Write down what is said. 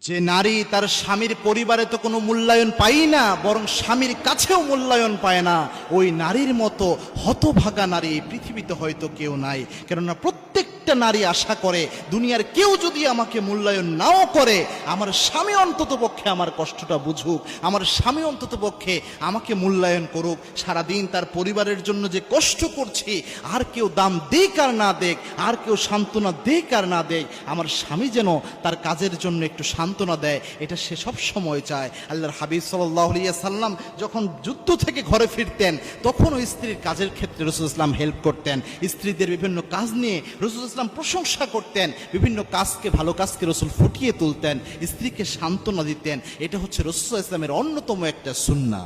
যে নারী তার স্বামীর পরিবারে তো কোনো মূল্যায়ন পাই না, বরং স্বামীর কাছেও মূল্যায়ন পায় না। ওই নারীর মতো হতভাগা নারী পৃথিবীতে হয়তো কেউ নাই। কেননা প্রত্যেকটা নারী আশা করে, দুনিয়ার কেউ যদি আমাকে মূল্যায়ন নাও করে, আমার স্বামী অন্তত পক্ষে আমার কষ্টটা বুঝুক, আমার স্বামী অন্তত পক্ষে আমাকে মূল্যায়ন করুক, সারাদিন তার পরিবারের জন্য যে কষ্ট করছি, আর কেউ দাম দেখ আর না দেখ আর কেউ সান্ত্বনা দেখ আর না দেখ আমার স্বামী যেন তার কাজের জন্য একটু সান্ত্বনা দেয়, এটা সে সব সময় চায়। আল্লাহর হাবিব সাল্লাহ সাল্লাম যখন যুদ্ধ থেকে ঘরে ফিরতেন তখন ওই স্ত্রীর কাজের ক্ষেত্রে রসুল ইসলাম হেল্প করতেন। স্ত্রীদের বিভিন্ন কাজ নিয়ে রসুল ইসলাম প্রশংসা করতেন, বিভিন্ন কাজকে, ভালো কাজকে রসুল ফুটিয়ে তুলতেন, স্ত্রীকে সান্ত্বনা দিতেন। এটা হচ্ছে রসুল ইসলামের অন্যতম একটা সুন্না